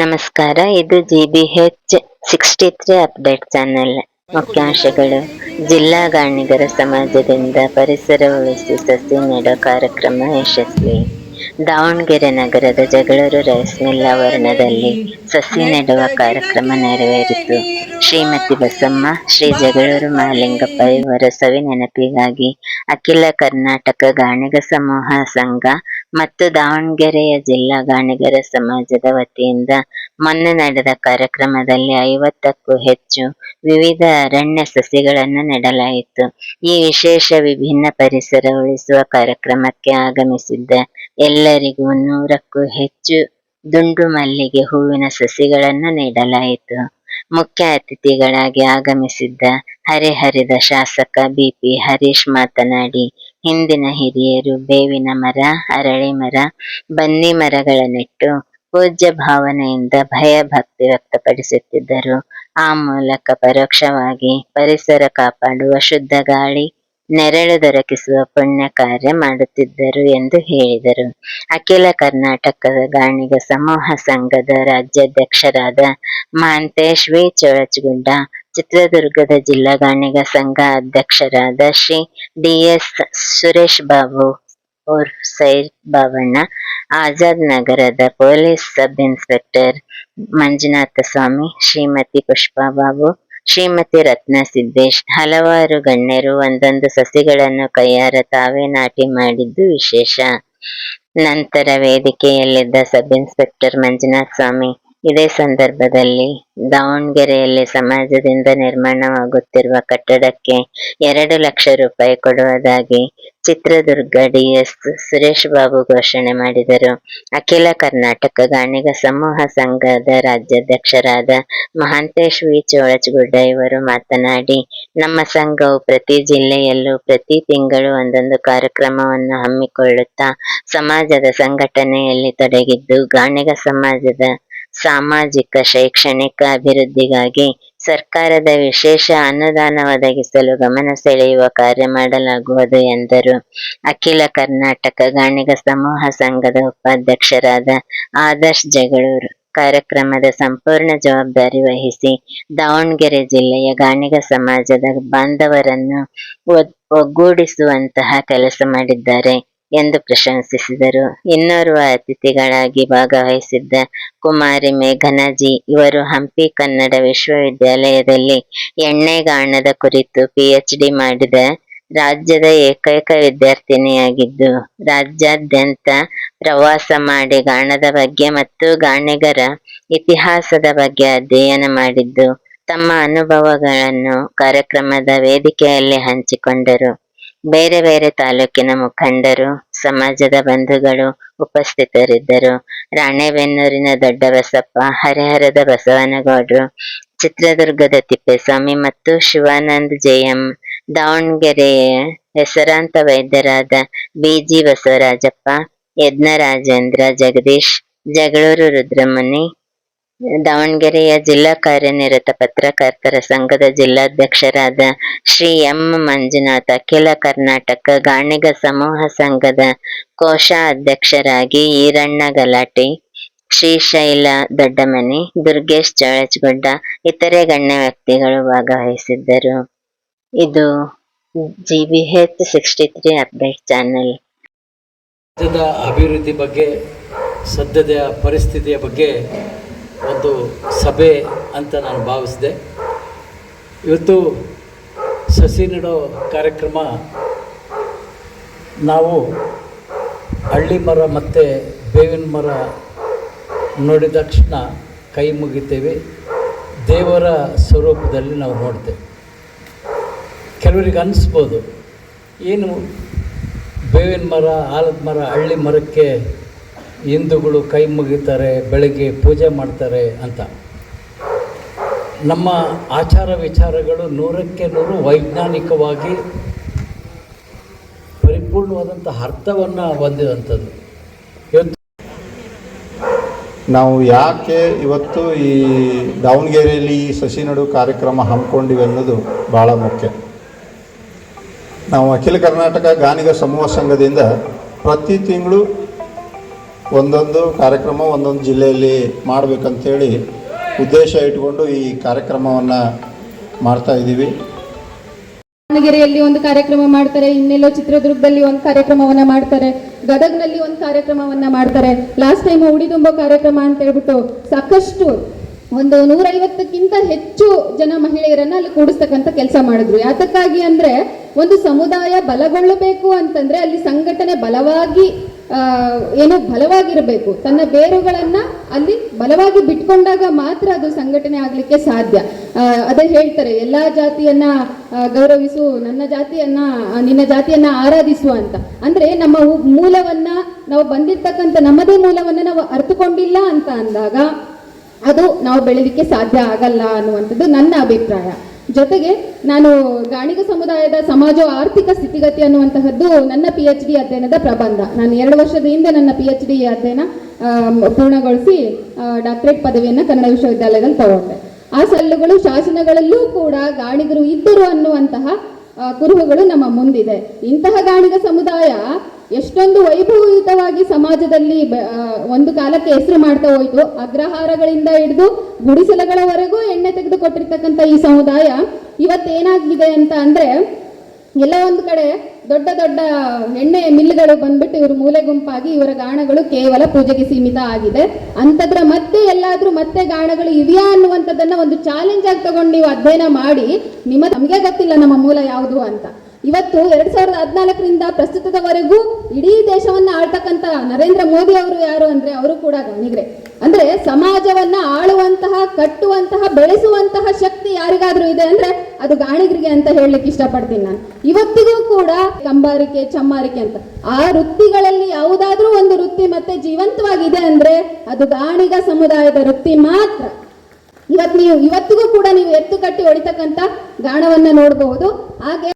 ನಮಸ್ಕಾರ, ಇದು G B H sixty three update channel ಮುಖ್ಯಾಂಶಗಳು, ಜಿಲ್ಲಾ ಗಾಣಿಗರ ಸಮಾಜದಿಂದ ಪರಿಸರ ಉಳಿಸಿ ಸಸಿ ನೆಡೋ ಕಾರ್ಯಕ್ರಮ ಯಶಸ್ವಿ. ದಾವಣಗೆರೆ ನಗರದ ಜಗಳೂರು ರೈಸ್ ಮಿಲ್ ಆವರಣದಲ್ಲಿ ಸಸಿ ನೆಡುವ ಕಾರ್ಯಕ್ರಮ ನೆರವೇರಿತು. ಶ್ರೀಮತಿ ಬಸಮ್ಮ, ಶ್ರೀ ಜಗಳೂರು ಮಹಾಲಿಂಗಪ್ಪ ಇವರ ಸವಿ ನೆನಪಿಗಾಗಿ ಅಖಿಲ ಕರ್ನಾಟಕ ಗಾಣಿಗ ಸಮೂಹ ಸಂಘ ಮತ್ತು ದಾವಣಗೆರೆಯ ಜಿಲ್ಲಾ ಗಾಣಿಗರ ಸಮಾಜದ ವತಿಯಿಂದ ಮೊನ್ನೆ ನಡೆದ ಕಾರ್ಯಕ್ರಮದಲ್ಲಿ ಐವತ್ತಕ್ಕೂ ಹೆಚ್ಚು ವಿವಿಧ ಅರಣ್ಯ ಸಸಿಗಳನ್ನು ನೆಡಲಾಯಿತು. ಈ ವಿಶೇಷ ವಿಭಿನ್ನ ಪರಿಸರ ಉಳಿಸುವ ಕಾರ್ಯಕ್ರಮಕ್ಕೆ ಆಗಮಿಸಿದ್ದ ಎಲ್ಲರಿಗೂ ನೂರಕ್ಕೂ ಹೆಚ್ಚು ದುಂಡು ಮಲ್ಲಿಗೆ ಹೂವಿನ ಸಸಿಗಳನ್ನು ನೀಡಲಾಯಿತು. ಮುಖ್ಯ ಅತಿಥಿಗಳಾಗಿ ಆಗಮಿಸಿದ್ದ ಹರಿಹರಿದ ಶಾಸಕ ಬಿಪಿ ಹರೀಶ್ ಮಾತನಾಡಿ ಹಿಂದಿನ ಹಿರಿಯರು ಬೇವಿನ ಮರ, ಅರಳಿ ಮರ, ಬನ್ನಿ ಮರಗಳ ನೆಟ್ಟು ಪೂಜ್ಯ ಭಾವನೆಯಿಂದ ಭಯ ಭಕ್ತಿ ವ್ಯಕ್ತಪಡಿಸುತ್ತಿದ್ದರು. ಆ ಮೂಲಕ ಪರೋಕ್ಷವಾಗಿ ಪರಿಸರ ಕಾಪಾಡುವ ಶುದ್ಧ ಗಾಳಿ, ನೆರಳು ದೊರಕಿಸುವ ಪುಣ್ಯ ಕಾರ್ಯ ಮಾಡುತ್ತಿದ್ದರು ಎಂದು ಹೇಳಿದರು. ಅಖಿಲ ಕರ್ನಾಟಕದ ಗಾಣಿಗ ಸಮೂಹ ಸಂಘದ ರಾಜ್ಯಾಧ್ಯಕ್ಷರಾದ ಮಾಂತೇಶ್ ವಿ. ಚೊಳಚಗುಡ್ಡ ಚಿತ್ರದುರ್ಗದ ಜಿಲ್ಲಾ ಗಾಣಿಗ ಸಂಘ ಅಧ್ಯಕ್ಷರಾದ ಶ್ರೀ ಡಿಎಸ್ ಸುರೇಶ್ ಬಾಬು ಉರ್ಫ್ ಸೈದ್ ಬಾಬಣ್ಣ, ಆಜಾದ್ ನಗರದ police sub inspector Manjunatha Swamy, Shrimati Pushpa Babu, Shrimati Ratna Siddesh, ಹಲವಾರು ಗಣ್ಯರು ಒಂದೊಂದು ಸಸಿಗಳನ್ನು ಕೈಯಾರ ತಾವೇ ನಾಟಿ ಮಾಡಿದ್ದು ವಿಶೇಷ. ನಂತರ ವೇದಿಕೆಯಲ್ಲಿದ್ದ ಸಬ್ ಇನ್ಸ್ಪೆಕ್ಟರ್ ಮಂಜುನಾಥ ಸ್ವಾಮಿ ಇದೇ ಸಂದರ್ಭದಲ್ಲಿ ದಾವಣಗೆರೆಯಲ್ಲಿ ಸಮಾಜದಿಂದ ನಿರ್ಮಾಣವಾಗುತ್ತಿರುವ ಕಟ್ಟಡಕ್ಕೆ ಎರಡು ಲಕ್ಷ ರೂಪಾಯಿ ಕೊಡುವುದಾಗಿ ಚಿತ್ರದುರ್ಗ ಡಿಎಸ್ ಸುರೇಶ್ ಬಾಬು ಘೋಷಣೆ ಮಾಡಿದರು. ಅಖಿಲ ಕರ್ನಾಟಕ ಗಾಣಿಗ ಸಮೂಹ ಸಂಘದ ರಾಜ್ಯಾಧ್ಯಕ್ಷರಾದ ಮಹಾಂತೇಶ್ ವಿ. ಚೋಳಚಗುಡ್ಡ ಇವರು ಮಾತನಾಡಿ, ನಮ್ಮ ಸಂಘವು ಪ್ರತಿ ಜಿಲ್ಲೆಯಲ್ಲೂ ಪ್ರತಿ ತಿಂಗಳು ಒಂದೊಂದು ಕಾರ್ಯಕ್ರಮವನ್ನು ಹಮ್ಮಿಕೊಳ್ಳುತ್ತಾ, ಸಮಾಜದ ಸಂಘಟನೆಯಲ್ಲಿ ತೊಡಗಿದ್ದು, ಗಾಣಿಗ ಸಮಾಜದ ಸಾಮಾಜಿಕ, ಶೈಕ್ಷಣಿಕ ಅಭಿವೃದ್ಧಿಗಾಗಿ ಸರ್ಕಾರದ ವಿಶೇಷ ಅನುದಾನ ಒದಗಿಸಲು ಗಮನ ಸೆಳೆಯುವ ಕಾರ್ಯ ಮಾಡಲಾಗುವುದು ಎಂದರು. ಅಖಿಲ ಕರ್ನಾಟಕ ಗಾಣಿಗ ಸಮೂಹ ಸಂಘದ ಉಪಾಧ್ಯಕ್ಷರಾದ ಆದರ್ಶ್ ಜಗಳೂರು ಕಾರ್ಯಕ್ರಮದ ಸಂಪೂರ್ಣ ಜವಾಬ್ದಾರಿ ವಹಿಸಿ ದಾವಣಗೆರೆ ಜಿಲ್ಲೆಯ ಗಾಣಿಗ ಸಮಾಜದ ಬಾಂಧವರನ್ನು ಒಗ್- ಒಗ್ಗೂಡಿಸುವಂತಹ ಕೆಲಸ ಮಾಡಿದ್ದಾರೆ. ಎಂದು ಪ್ರಶಂಸಿಸಿದರು. ಇನ್ನೋರ್ವ ಅತಿಥಿಗಳಾಗಿ ಭಾಗವಹಿಸಿದ್ದ ಕುಮಾರಿ ಮೇಘನಾಜಿ, ಇವರು ಹಂಪಿ ಕನ್ನಡ ವಿಶ್ವವಿದ್ಯಾಲಯದಲ್ಲಿ ಎಣ್ಣೆಗಾಣದ ಕುರಿತು ಪಿಎಚ್ಡಿ ಮಾಡಿದ ರಾಜ್ಯದ ಏಕೈಕ ವಿದ್ಯಾರ್ಥಿನಿಯಾಗಿದ್ದು, ರಾಜ್ಯಾದ್ಯಂತ ಪ್ರವಾಸ ಮಾಡಿ ಗಾಣದ ಬಗ್ಗೆ ಮತ್ತು ಗಾಣಿಗರ ಇತಿಹಾಸದ ಬಗ್ಗೆ ಅಧ್ಯಯನ ಮಾಡಿದ್ದು, ತಮ್ಮ ಅನುಭವಗಳನ್ನು ಕಾರ್ಯಕ್ರಮದ ವೇದಿಕೆಯಲ್ಲಿ ಹಂಚಿಕೊಂಡರು. ಬೇರೆ ಬೇರೆ ತಾಲೂಕಿನ ಮುಖಂಡರು, ಸಮಾಜದ ಬಂಧುಗಳು ಉಪಸ್ಥಿತರಿದ್ದರು. ರಾಣೆಬೆನ್ನೂರಿನ ದೊಡ್ಡ ಬಸಪ್ಪ, ಹರಿಹರದ ಬಸವನಗೌಡರು, ಚಿತ್ರದುರ್ಗದ ತಿಪ್ಪೇಸ್ವಾಮಿ ಮತ್ತು ಶಿವಾನಂದ್ ಜೆಎಂ ದಾವಣಗೆರೆಯ ಹೆಸರಾಂತ ವೈದ್ಯರಾದ ಬಿಜಿ ಬಸವರಾಜಪ್ಪ ಯಜ್ಞರಾಜೇಂದ್ರ ಜಗದೀಶ್, ಜಗಳೂರು ರುದ್ರಮುನಿ ದಾವಣಗೆರೆಯ ಜಿಲ್ಲಾ ಕಾರ್ಯನಿರತ ಪತ್ರಕರ್ತರ ಸಂಘದ ಜಿಲ್ಲಾಧ್ಯಕ್ಷರಾದ ಶ್ರೀ ಎಂ ಮಂಜುನಾಥ್ ಅಖಿಲ ಕರ್ನಾಟಕ ಗಾಣಿಗ ಸಮೂಹ ಸಂಘದ ಕೋಶಾಧ್ಯಕ್ಷರಾಗಿ ಈರಣ್ಣ ಗಲಾಟೆ ಶ್ರೀಶೈಲ ದೊಡ್ಡಮನಿ, ದುರ್ಗೇಶ್ ಚೋಳಚಗುಡ್ಡ ಇತರೆ ಗಣ್ಯ ವ್ಯಕ್ತಿಗಳು ಭಾಗವಹಿಸಿದ್ದರು. ಇದು G B H sixty three update channel ಅಭಿವೃದ್ಧಿ ಬಗ್ಗೆ, ಸದ್ಯದ ಪರಿಸ್ಥಿತಿಯ ಬಗ್ಗೆ ಒಂದು ಸಭೆ ಅಂತ ನಾನು ಭಾವಿಸಿದೆ. ಇವತ್ತು ಸಸಿ ನೆಡೋ ಕಾರ್ಯಕ್ರಮ ನಾವು ಹಳ್ಳಿ ಮರ ಮತ್ತು ಬೇವಿನ ಮರ ನೋಡಿದ ತಕ್ಷಣ ಕೈ ಮುಗಿತೇವೆ. ದೇವರ ಸ್ವರೂಪದಲ್ಲಿ ನಾವು ನೋಡ್ತೇವೆ. ಕೆಲವರಿಗೆ ಅನ್ನಿಸ್ಬೋದು ಏನು ಬೇವಿನ ಮರ, ಆಲದ ಮರ, ಹಳ್ಳಿ ಮರಕ್ಕೆ ಹಿಂದೂಗಳು ಕೈ ಮುಗಿತಾರೆ, ಬೆಳಗ್ಗೆ ಪೂಜೆ ಮಾಡ್ತಾರೆ ಅಂತ. ನಮ್ಮ ಆಚಾರ ವಿಚಾರಗಳು ನೂರಕ್ಕೆ ನೂರು ವೈಜ್ಞಾನಿಕವಾಗಿ ಪರಿಪೂರ್ಣವಾದಂಥ ಅರ್ಥವನ್ನು ಹೊಂದಿದಂಥದ್ದು. ಇವತ್ತು ನಾವು ಯಾಕೆ ಇವತ್ತು ಈ ದಾವಣಗೆರೆಯಲ್ಲಿ ಈ ಸಸಿ ನಡು ಕಾರ್ಯಕ್ರಮ ಹಮ್ಮಿಕೊಂಡಿವೆ ಅನ್ನೋದು ಭಾಳ ಮುಖ್ಯ. ನಾವು ಅಖಿಲ ಕರ್ನಾಟಕ ಗಾನಿಗ ಸಮೂಹ ಸಂಘದಿಂದ ಪ್ರತಿ ತಿಂಗಳು ಒಂದೊಂದು ಕಾರ್ಯಕ್ರಮ ಒಂದೊಂದು ಜಿಲ್ಲೆಯಲ್ಲಿ ಮಾಡಬೇಕಂತೇಳಿ ಉದ್ದೇಶ ಇಟ್ಕೊಂಡು ಈ ಕಾರ್ಯಕ್ರಮವನ್ನು ಮಾಡ್ತಾ ಇದ್ದೀವಿ. ದಾವಣಗೆರೆಯಲ್ಲಿ ಒಂದು ಕಾರ್ಯಕ್ರಮ ಮಾಡ್ತಾರೆ, ಇನ್ನೆಲ್ಲೋ ಚಿತ್ರದುರ್ಗದಲ್ಲಿ ಒಂದು ಕಾರ್ಯಕ್ರಮವನ್ನ ಮಾಡ್ತಾರೆ, ಗದಗ್ನಲ್ಲಿ ಒಂದು ಕಾರ್ಯಕ್ರಮವನ್ನ ಮಾಡ್ತಾರೆ. ಲಾಸ್ಟ್ ಟೈಮ್ ಉಡಿದುಂಬ ಕಾರ್ಯಕ್ರಮ ಅಂತ ಹೇಳ್ಬಿಟ್ಟು ಸಾಕಷ್ಟು ಒಂದು ನೂರೈವತ್ತಕ್ಕಿಂತ ಹೆಚ್ಚು ಜನ ಮಹಿಳೆಯರನ್ನ ಅಲ್ಲಿ ಕೂಡಿಸ್ತಕ್ಕಂಥ ಕೆಲಸ ಮಾಡಿದ್ರು. ಯಾತಕ್ಕಾಗಿ ಅಂದ್ರೆ ಒಂದು ಸಮುದಾಯ ಬಲಗೊಳ್ಳಬೇಕು ಅಂತಂದ್ರೆ ಅಲ್ಲಿ ಸಂಘಟನೆ ಬಲವಾಗಿ ಏನು ಬಲವಾಗಿರಬೇಕು. ತನ್ನ ಬೇರುಗಳನ್ನು ಅಲ್ಲಿ ಬಲವಾಗಿ ಬಿಟ್ಕೊಂಡಾಗ ಮಾತ್ರ ಅದು ಸಂಘಟನೆ ಆಗಲಿಕ್ಕೆ ಸಾಧ್ಯ. ಅದೇ ಹೇಳ್ತಾರೆ, ಎಲ್ಲಾ ಜಾತಿಯನ್ನ ಗೌರವಿಸು, ನನ್ನ ಜಾತಿಯನ್ನ ನಿನ್ನ ಜಾತಿಯನ್ನ ಆರಾಧಿಸು ಅಂತ. ಅಂದ್ರೆ ನಮ್ಮ ಮೂಲವನ್ನ, ನಾವು ಬಂದಿರ್ತಕ್ಕಂಥ ನಮ್ಮದೇ ಮೂಲವನ್ನ ನಾವು ಅರ್ಥಕೊಂಡಿಲ್ಲ ಅಂತ ಅಂದಾಗ ಅದು ನಾವು ಬೆಳೆದಿಕ್ಕೆ ಸಾಧ್ಯ ಆಗಲ್ಲ ಅನ್ನುವಂಥದ್ದು ನನ್ನ ಅಭಿಪ್ರಾಯ. ಜೊತೆಗೆ ನಾನು ಗಾಣಿಗ ಸಮುದಾಯದ ಸಮಾಜ ಆರ್ಥಿಕ ಸ್ಥಿತಿಗತಿ ಅನ್ನುವಂತಹದ್ದು ನನ್ನ ಪಿ ಎಚ್ ಡಿ ಅಧ್ಯಯನದ ಪ್ರಬಂಧ. ನಾನು ಎರಡು ವರ್ಷದ ಹಿಂದೆ ನನ್ನ ಪಿ ಎಚ್ ಡಿ ಅಧ್ಯಯನ ಪೂರ್ಣಗೊಳಿಸಿ ಡಾಕ್ಟರೇಟ್ ಪದವಿಯನ್ನು ಕನ್ನಡ ವಿಶ್ವವಿದ್ಯಾಲಯದಲ್ಲಿ ತಗೊಂಡೆ. ಆ ಸಲ್ಲುಗಳು ಶಾಸನಗಳಲ್ಲೂ ಕೂಡ ಗಾಣಿಗರು ಇದ್ದರು ಅನ್ನುವಂತಹ ಕುರುಹುಗಳು ನಮ್ಮ ಮುಂದಿದೆ. ಇಂತಹ ಗಾಣಿಗ ಸಮುದಾಯ ಎಷ್ಟೊಂದು ವೈಭವಯುತವಾಗಿ ಸಮಾಜದಲ್ಲಿ ಒಂದು ಕಾಲಕ್ಕೆ ಹೆಸರು ಮಾಡ್ತಾ ಹೋಯಿತು. ಅಗ್ರಹಾರಗಳಿಂದ ಹಿಡಿದು ಗುಡಿಸಲಗಳವರೆಗೂ ಎಣ್ಣೆ ತೆಗೆದು ಕೊಟ್ಟಿರ್ತಕ್ಕಂಥ ಈ ಸಮುದಾಯ ಇವತ್ತೇನಾಗಿದೆ ಅಂತ ಅಂದ್ರೆ, ಎಲ್ಲ ಒಂದು ಕಡೆ ದೊಡ್ಡ ದೊಡ್ಡ ಎಣ್ಣೆ ಮಿಲ್ಗಳು ಬಂದ್ಬಿಟ್ಟು ಇವರು ಮೂಲೆ ಗುಂಪಾಗಿ ಇವರ ಗಾಣಗಳು ಕೇವಲ ಪೂಜೆಗೆ ಸೀಮಿತ ಆಗಿದೆ. ಅಂಥದ್ರ ಮತ್ತೆ ಎಲ್ಲಾದ್ರೂ ಮತ್ತೆ ಗಾಣಗಳು ಇವೆಯಾ ಅನ್ನುವಂಥದ್ದನ್ನ ಒಂದು ಚಾಲೆಂಜ್ ಆಗಿ ತಗೊಂಡು ನೀವು ಅಧ್ಯಯನ ಮಾಡಿ, ನಿಮ್ಮ, ನಮಗೆ ಗೊತ್ತಿಲ್ಲ ನಮ್ಮ ಮೂಲ ಯಾವುದು ಅಂತ. ಇವತ್ತು ಎರಡ್ ಸಾವಿರದ ಹದಿನಾಲ್ಕರಿಂದ ಪ್ರಸ್ತುತದವರೆಗೂ ಇಡೀ ದೇಶವನ್ನ ಆಳ್ತಕ್ಕಂತ ನರೇಂದ್ರ ಮೋದಿ ಅವರು ಯಾರು ಅಂದ್ರೆ ಅವರು ಕೂಡ ಗಾಣಿಗ್ರೆ ಅಂದ್ರೆ ಸಮಾಜವನ್ನ ಆಳುವಂತಹ, ಕಟ್ಟುವಂತಹ, ಬೆಳೆಸುವಂತಹ ಶಕ್ತಿ ಯಾರಿಗಾದ್ರೂ ಇದೆ ಅಂದ್ರೆ ಅದು ಗಾಣಿಗರಿಗೆ ಅಂತ ಹೇಳಲಿಕ್ಕೆ ಇಷ್ಟಪಡ್ತೀನಿ ನಾನು. ಇವತ್ತಿಗೂ ಕೂಡ ಕಂಬಾರಿಕೆ, ಚಮ್ಮಾರಿಕೆ ಅಂತ. ಆ ವೃತ್ತಿಗಳಲ್ಲಿ ಯಾವುದಾದ್ರೂ ಒಂದು ವೃತ್ತಿ ಮತ್ತೆ ಜೀವಂತವಾಗಿದೆ ಅಂದ್ರೆ ಅದು ಗಾಣಿಗ ಸಮುದಾಯದ ವೃತ್ತಿ ಮಾತ್ರ. ಇವತ್ತು ನೀವು, ಇವತ್ತಿಗೂ ಕೂಡ ನೀವು ಎತ್ತು ಕಟ್ಟಿ ಹೊಡಿತಕ್ಕಂತ ಗಾಣವನ್ನ ನೋಡಬಹುದು. ಹಾಗೆ